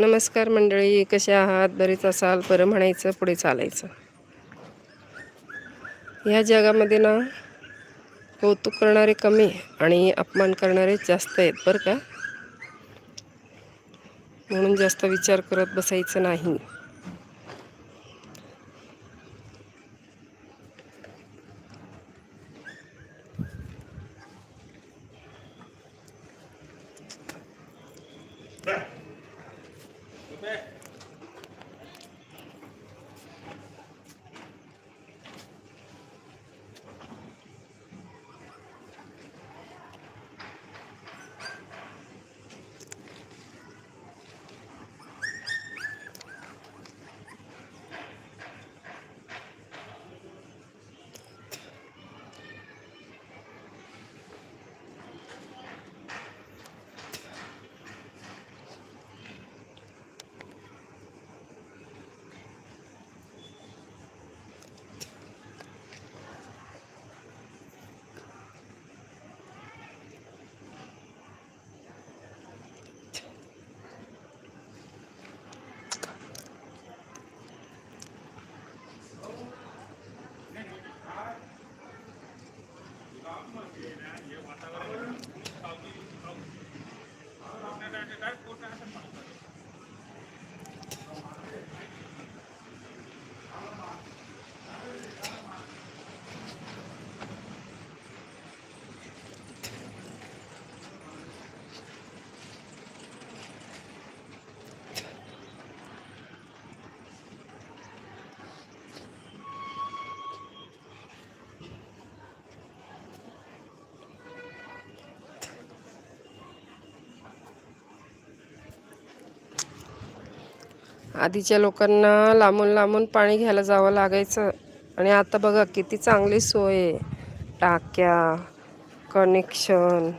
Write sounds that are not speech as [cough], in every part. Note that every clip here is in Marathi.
नमस्कार मंडळी कसे आहात? बरेच असाल बरं म्हणायचं पुढे चालायचं. ह्या जगामध्ये ना कौतुक करणारे कमी आणि अपमान करणारे जास्त आहेत बरं का? म्हणून जास्त विचार करत बसायचं नाही. आधीच्या लोकांना लांबून लांबून पाणी घ्यायला जावं लागायचं. आणि आता बघा किती चांगली सोय आहे. टाक्या कनेक्शन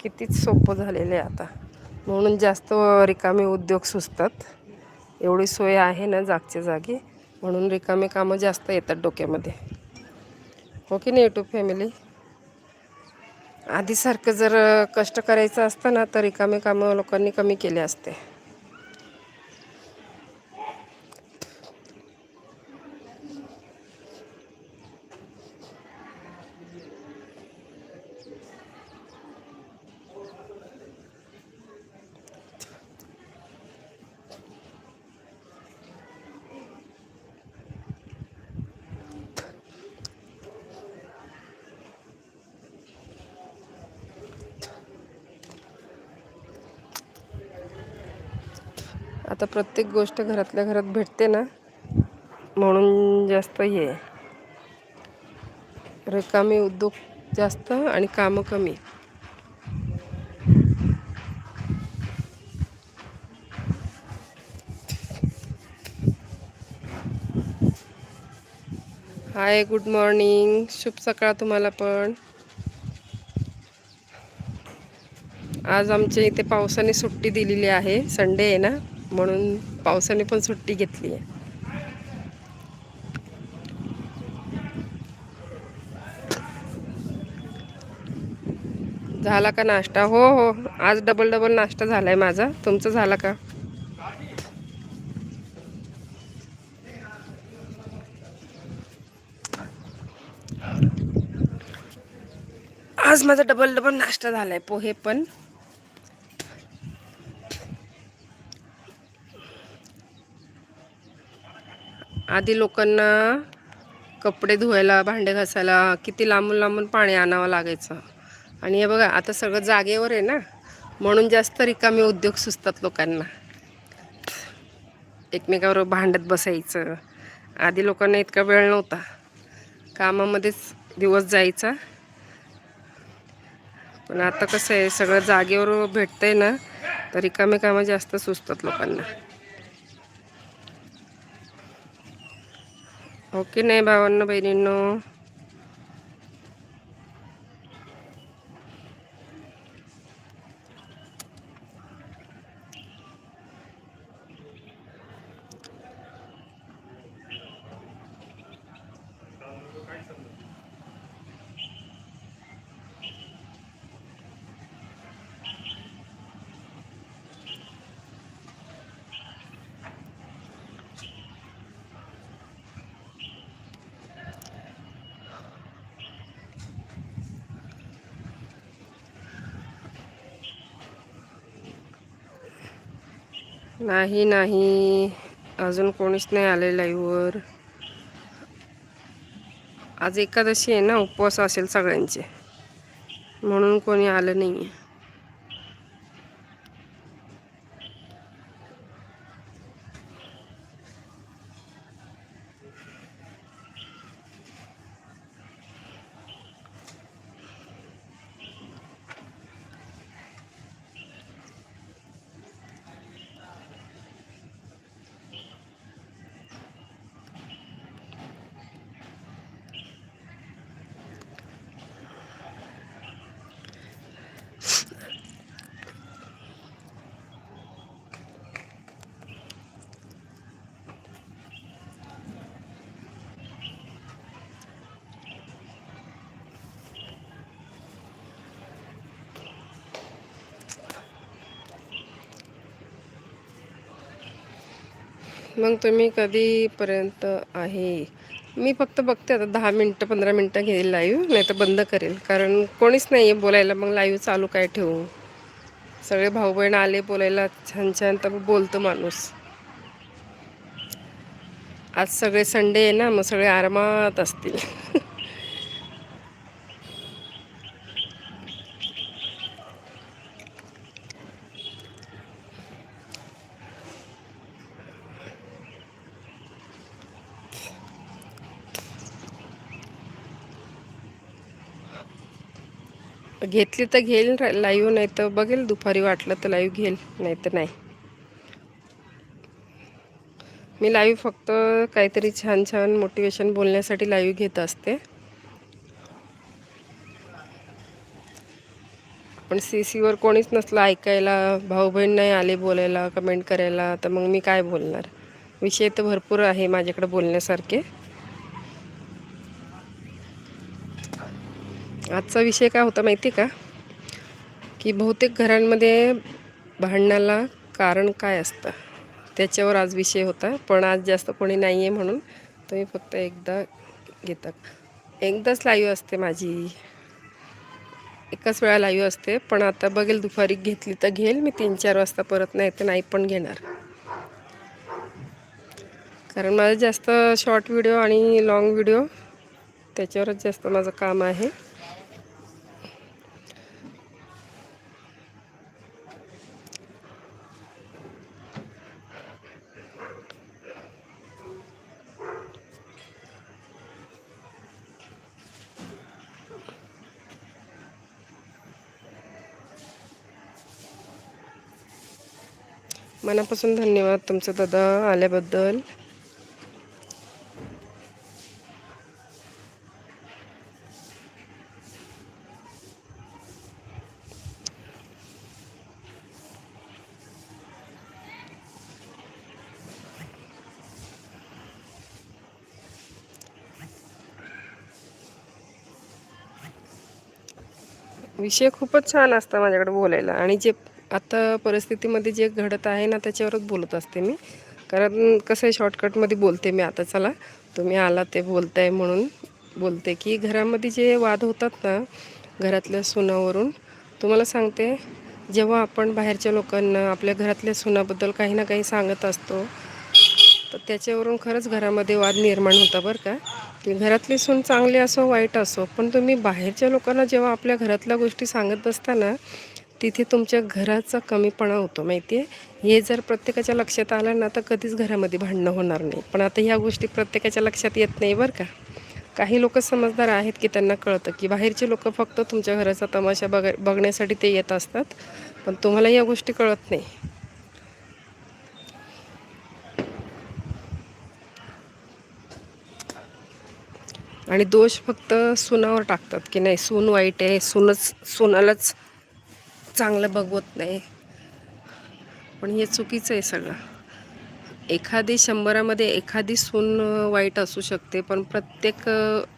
कितीच सोपं झालेलं आहे आता. म्हणून जास्त रिकामे उद्योग सुचतात. एवढी सोय आहे ना जागच्या जागी. म्हणून रिकामे कामं जास्त येतात डोक्यामध्ये. हो की नाही यूट्यूब फॅमिली आधीसारखं जर कष्ट करायचं असतं ना तर रिकामे कामं लोकांनी कमी केले असते. आता प्रत्येक गोष्ट घरातल्या घरात भेटते ना म्हणून जास्त हे रिकामी रिकामे उद्योग जास्त आणि कामं कमी. हाय गुड मॉर्निंग शुभ सकाळ तुम्हाला पण. आज आमच्या इथे पावसाने सुट्टी दिलेली आहे. संडे आहे ना? म्हणून पावसाने पण सुट्टी घेतली आहे. झाला का नाश्ता? हो हो. आज डबल डबल नाश्ता झाला आहे माझा. तुमचं झाला का? आज माझा डबल डबल नाश्ता झाला आहे पोहे पण. आधी लोकांना कपडे धुवायला भांडे घासायला किती लांबून लांबून पाणी आणावं लागायचं. आणि हे बघा आता सगळं जागेवर आहे ना म्हणून जास्त रिकामे उद्योग सुचतात लोकांना. एकमेकावर भांडत बसायचं. आधी लोकांना इतका वेळ नव्हता. कामामध्येच दिवस जायचा. पण आता कसं आहे सगळं जागेवर भेटतंय ना तर रिकामे कामं जास्त सुचतात लोकांना. ओके नाही भावांनो नाही नाही. अजून कोणीच नाही आले लाईव्हवर आज एकादशी आहे ना उपवास असेल सगळ्यांचे. म्हणून कोणी आलं नाही आहे मग तुम्ही कधीपर्यंत आहे? मी फक्त बघते आता दहा मिनटं पंधरा मिनटं घेईल लाईव्ह नाही तर बंद करेल. कारण कोणीच नाही आहे बोलायला. मग लाईव्ह चालू काय ठेवू? सगळे भाऊ बहीण आले बोलायला. छान छान तर बोलतो माणूस. आज सगळे संडे आहे ना मग सगळे आरामात असतील. [laughs] घेतली तर घेईल लाईव्ह नाही तर बघेल. दुपारी वाटलं तर लाईव्ह घेईल नाही तर नाही. मी लाईव्ह फक्त काहीतरी छान छान मोटिवेशन बोलण्यासाठी लाईव्ह घेत असते. पण सी सीवर कोणीच नसलं ऐकायला भाऊ बहीण नाही आले बोलायला कमेंट करायला तर मग मी काय बोलणार? विषय तर भरपूर आहे माझ्याकडे बोलण्यासारखे. आजचा विषय काय होता माहिती का? की बहुतेक घरांमध्ये भांडणाला कारण काय असतं? त्याच्यावर आज विषय होता. पण आज जास्त कोणी नाही आहे म्हणून तुम्ही फक्त एकदा घेतात एकदाच लाईव्ह असते माझी. एकाच वेळा लाईव्ह असते. पण आता बघेल दुपारी घेतली तर घेईल. मी तीन चार वाजता परत नाही तर नाही पण घेणार. कारण माझं जास्त शॉर्ट व्हिडिओ आणि लाँग व्हिडिओ त्याच्यावरच जास्त माझं काम आहे. मनापासून धन्यवाद तुमचं दादा आल्याबद्दल. विषय खूपच छान असतं माझ्याकडे बोलायला. आणि जे आता परिस्थितीमध्ये जे घडत आहे ना त्याच्यावरच बोलत असते मी. कारण कसं आहे शॉर्टकटमध्ये बोलते मी आता चला. तुम्ही आला ते बोलताय म्हणून बोलते की घरामध्ये जे वाद होतात ना घरातल्या सुनावरून तुम्हाला सांगते जेव्हा आपण बाहेरच्या लोकांना आपल्या घरातल्या सुनाबद्दल काही ना काही सांगत असतो तर त्याच्यावरून खरंच घरामध्ये वाद निर्माण होता बरं का. की घरातली सून चांगली असो वाईट असो पण तुम्ही बाहेरच्या लोकांना जेव्हा आपल्या घरातल्या गोष्टी सांगत असताना तिथे तुमच्या घराचा कमीपणा होतो माहिती आहे हे जर प्रत्येकाच्या लक्षात आलं ना तर कधीच घरामध्ये भांडणं होणार नाही. पण आता ह्या गोष्टी प्रत्येकाच्या लक्षात येत नाही बरं का. काही लोक समजदार आहेत की त्यांना कळतं की बाहेरचे लोक फक्त तुमच्या घराचा तमाशा बघ बघण्यासाठी ते येत असतात. पण तुम्हाला या गोष्टी कळत नाही. आणि दोष फक्त सुनावर टाकतात की नाही सून वाईट आहे सूनच सुनालाच चांगलं बघवत नाही. पण हे चुकीचं आहे सगळं. एखादी शंभरामध्ये एखादी सून वाईट असू शकते पण प्रत्येक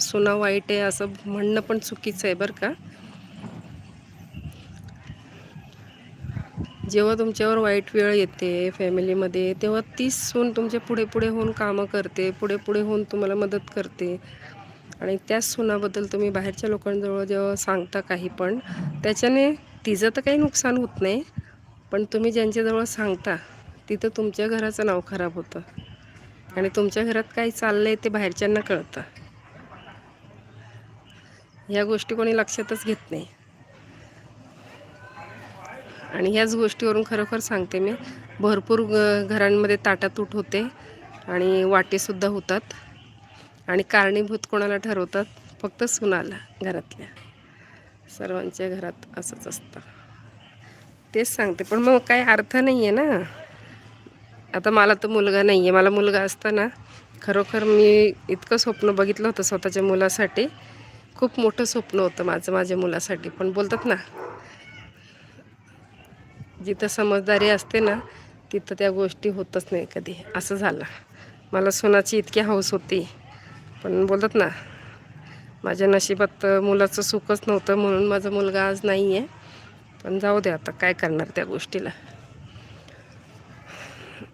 सुना वाईट आहे असं म्हणणं पण चुकीचं आहे बरं का? जेव्हा तुमच्यावर वाईट वेळ येते फॅमिलीमध्ये तेव्हा तीच सून तुमच्यापुढे पुढे होऊन कामं करते पुढे पुढे होऊन तुम्हाला मदत करते. आणि त्याच सुनाबद्दल तुम्ही बाहेरच्या लोकांजवळ जेव्हा सांगता काही पण त्याच्याने तिचं तर काही नुकसान होत नाही पण तुम्ही ज्यांच्याजवळ सांगता तिथं तुमच्या घराचं नाव खराब होतं. आणि तुमच्या घरात काय चाललं आहे ते बाहेरच्यांना कळतं. ह्या गोष्टी कोणी लक्षातच घेत नाही. आणि ह्याच गोष्टीवरून खरोखर सांगते मी भरपूर घरांमध्ये ताटातूट होते आणि वाटेसुद्धा होतात. आणि कारणीभूत कोणाला ठरवतात फक्त सुनाला घरातल्या. सर्वांच्या घरात असंच असतं. तेच सांगते पण मग काही अर्थ नाही आहे ना. आता मला तर मुलगा नाही आहे मला मुलगा असताना खरोखर मी इतकं स्वप्न बघितलं होतं स्वतःच्या मुलासाठी. खूप मोठं स्वप्न होतं माझं माझ्या मुलासाठी. पण बोलतात ना जिथं समजदारी असते ना तिथं त्या गोष्टी होतच नाही कधी. असं झालं. मला सोनाची इतकी हौस होती. पण बोलतात ना माझ्या नशिबात मुलाचं सुखच नव्हतं म्हणून माझा मुलगा आज नाही आहे पण जाऊ दे आता काय करणार त्या गोष्टीला.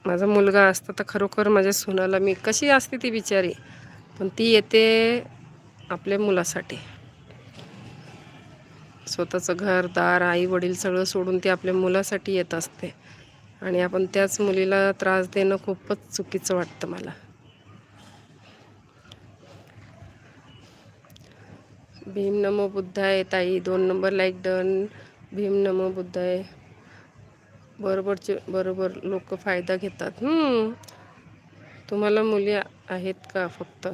माझा मुलगा असता तर खरोखर माझ्या सुनाला मी कशी असते ती बिचारी पण ती येते आपल्या मुलासाठी. स्वतःचं घर दार आई वडील सगळं सोडून ती आपल्या मुलासाठी येत असते. आणि आपण त्याच मुलीला त्रास देणं खूपच चुकीचं वाटतं मला. भीम नमो बुद्धाय ताई. दोन नंबर लाईक डन. भीम नमो बुद्धाय. बरोबरचे बरोबर लोक फायदा घेतात. तुम्हाला मुली आहेत का फक्त?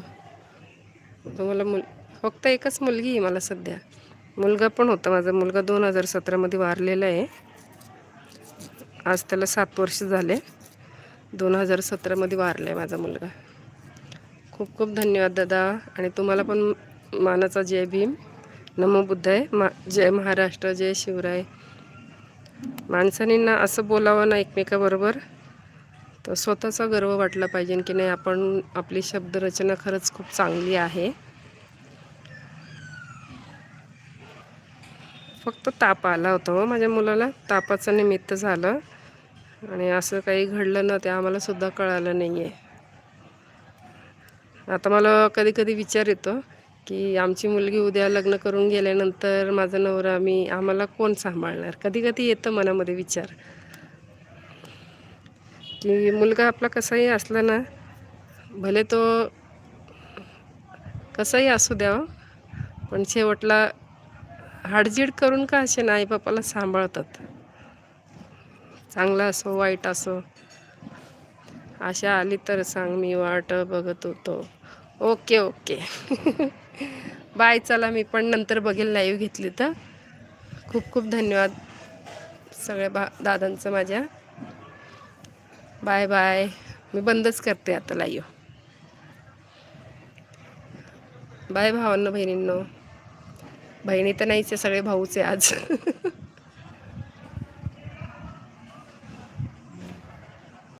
तुम्हाला मुल फक्त एकच मुलगी आहे मला सध्या. मुलगा पण होता माझा. मुलगा दोन हजार सतरामध्ये वारलेला आहे. आज त्याला सात वर्ष झाले. दोन हजार सतरामध्ये वारला आहे माझा मुलगा. खूप खूप धन्यवाद दादा. आणि तुम्हाला पण मानाचा जय भीम. नमो बुद्धाय. मा जय महाराष्ट्र जय शिवराय. माणसांनी ना असं बोलावं ना एकमेकाबरोबर तर स्वतःचा गर्व वाटला पाहिजे की नाही आपण आपली शब्दरचना खरंच खूप चांगली आहे. फक्त ताप आला होता हो माझ्या मुलाला. तापाचं निमित्त झालं. आणि असं काही घडलं ना ते आम्हाला सुद्धा कळालं नाही आहे आता मला कधी कधी विचार येतो की आमची मुलगी उद्या लग्न करून गेल्यानंतर माझा नवरा मी आम्हाला कोण सांभाळणार? कधी कधी येतं मनामध्ये विचार. की मुलगा आपला कसाही असला ना भले तो कसाही असू द्यावं हो, पण शेवटला हाडजीड करून का असे ना आईबापाला सांभाळतात? चांगला असो वाईट असो आशा आली तर सांग मी वाट बघत होतो. Okay okay. [laughs] बाय चला मी पण नंतर बघेल लाईव्ह घेतली तर. खूप खूप धन्यवाद सगळ्या बा दादांचं माझ्या. Bye bye. मी बंदच करते आता लाईव्ह बाय भावांनो बहिणींनो. बहिणी तर नाहीच आहे सगळे भाऊचे आज. [laughs]